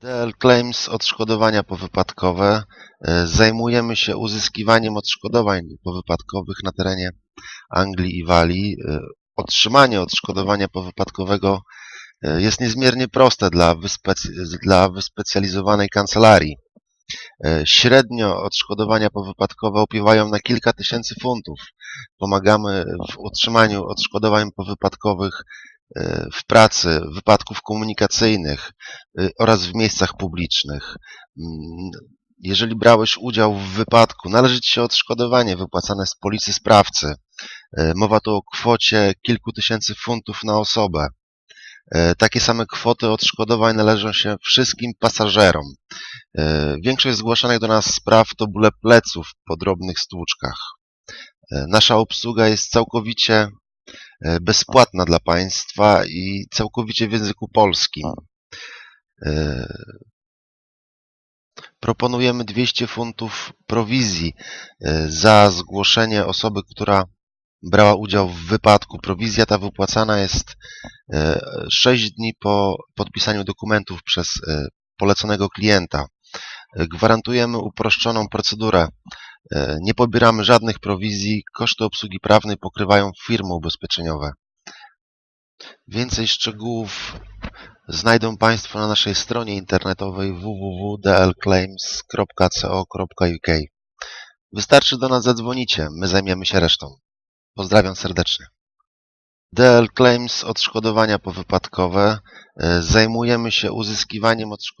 DL Claims odszkodowania powypadkowe. E, Zajmujemy się uzyskiwaniem odszkodowań powypadkowych na terenie Anglii i Walii. E, Otrzymanie odszkodowania powypadkowego e, jest niezmiernie proste dla, dla wyspecjalizowanej kancelarii. Średnio odszkodowania powypadkowe opiewają na kilka tysięcy funtów. Pomagamy w otrzymaniu odszkodowań powypadkowych w pracy, wypadków komunikacyjnych y, oraz w miejscach publicznych. Mm, Jeżeli brałeś udział w wypadku, należy Ci się odszkodowanie wypłacane z policji sprawcy. E, Mowa tu o kwocie kilku tysięcy funtów na osobę. E, Takie same kwoty odszkodowań należą się wszystkim pasażerom. E, Większość zgłaszanych do nas spraw to bóle pleców po drobnych stłuczkach. E, Nasza obsługa jest całkowicie e, bezpłatna dla Państwa i całkowicie w języku polskim. E, Proponujemy 200 funtów prowizji e, za zgłoszenie osoby, która brała udział w wypadku. Prowizja ta wypłacana jest e, 6 dni po podpisaniu dokumentów przez e, poleconego klienta. E, Gwarantujemy uproszczoną procedurę. E, Nie pobieramy żadnych prowizji. Koszty obsługi prawnej pokrywają firmy ubezpieczeniowe. Więcej szczegółów znajdą Państwo na naszej stronie internetowej www.dlclaims.co.uk. Wystarczy do nas zadzwonicie, my zajmiemy się resztą. Pozdrawiam serdecznie. DL Claims odszkodowania powypadkowe. E, Zajmujemy się uzyskiwaniem odszkodowania